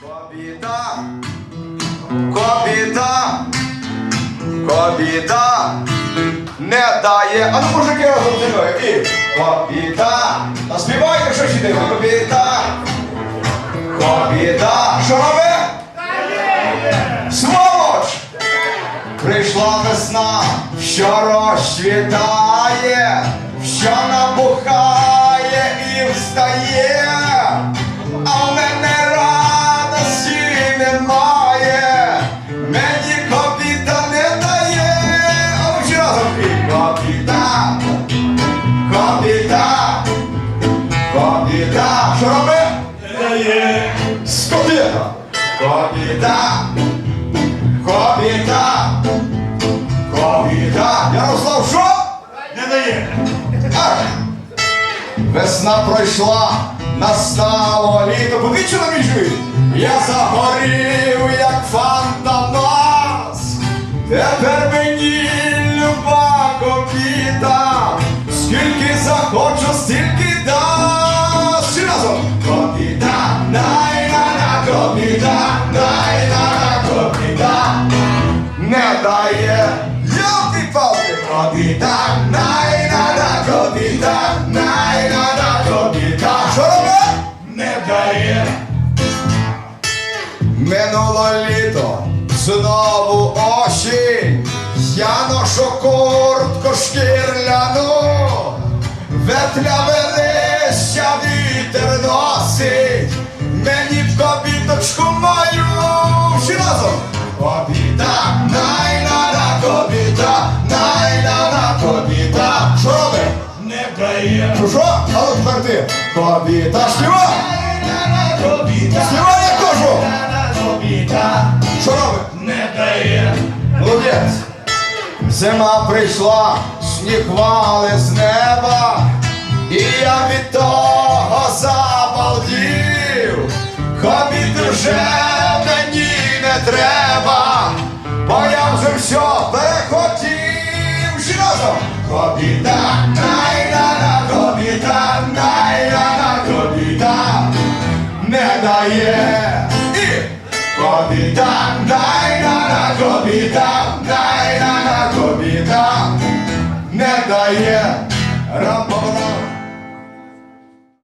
Кобіта, кобіта, кобіта не дає. А ну мужики разом зі мною. І кобіта. Та співайте, що ще диво. Кобіта. Кобіта. Що робить? Сволоч! Прийшла весна, що розцвітає, що набухає і встає, Копіта. Кобіта! Кобіта! Ярослав, що? Не дає. Весна пройшла, настало літо. Мій живіт. Я загорів, кобіта, най-на-на, кобіта. Не дає. Йолки-палки, кобіта, най-на-на, кобіта, най-на-на, кобіта. Що робить? Не дає. Минуло літо, знову осінь, я ношу куртку шкірляну, ветляве листя кобіточку мою всі разом. Кобіта, най-на-на, кобіта, най-на-на, кобіта. Що робить? Не дає. Що, що? А ну тепер ти. Кобіта, співай! Кобіта. Співай, я кажу! Кобіта. Що робить? Не дає. Молодець. Зима прийшла, сніг вали з неба, і я від вже мені не треба, бо я вже все перехотів. Всі разом. Хобіта, най-на-на, хобіта, най-на-на, не дає. І Кобіта, дай на на кобіта, дай на на кобіта, не дає раба.